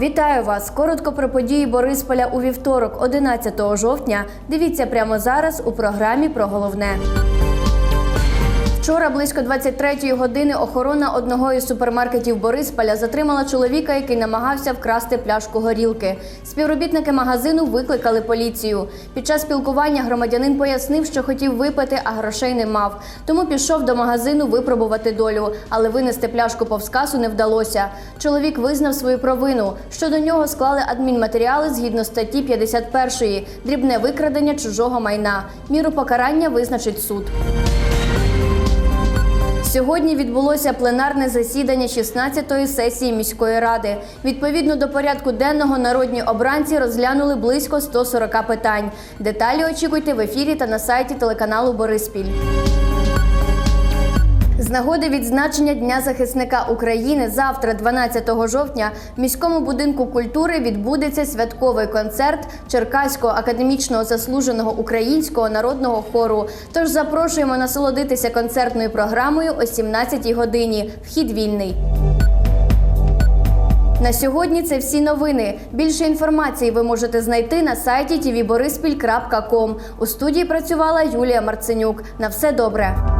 Вітаю вас! Коротко про події Борисполя у вівторок, 11 жовтня. Дивіться прямо зараз у програмі про головне. Вчора близько 23-ї години охорона одного із супермаркетів Борисполя затримала чоловіка, який намагався вкрасти пляшку горілки. Співробітники магазину викликали поліцію. Під час спілкування громадянин пояснив, що хотів випити, а грошей не мав. Тому пішов до магазину випробувати долю, але винести пляшку повз касу не вдалося. Чоловік визнав свою провину. Щодо нього склали адмінматеріали згідно статті 51 дрібне викрадення чужого майна. Міру покарання визначить суд. Сьогодні відбулося пленарне засідання 16-ї сесії міської ради. Відповідно до порядку денного народні обранці розглянули близько 140 питань. Деталі очікуйте в ефірі та на сайті телеканалу Бориспіль. З нагоди відзначення Дня захисника України завтра, 12 жовтня, в міському будинку культури відбудеться святковий концерт Черкаського академічного заслуженого українського народного хору. Тож запрошуємо насолодитися концертною програмою о 17 годині. Вхід вільний. На сьогодні це всі новини. Більше інформації ви можете знайти на сайті tvborispіль.com. У студії працювала Юлія Марценюк. На все добре.